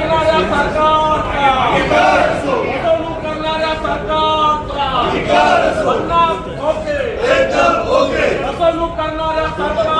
करणाऱ्या सरकारचा. फसवणूक करणाऱ्या सरकारचा ओके फसवणूक करणाऱ्या सरकार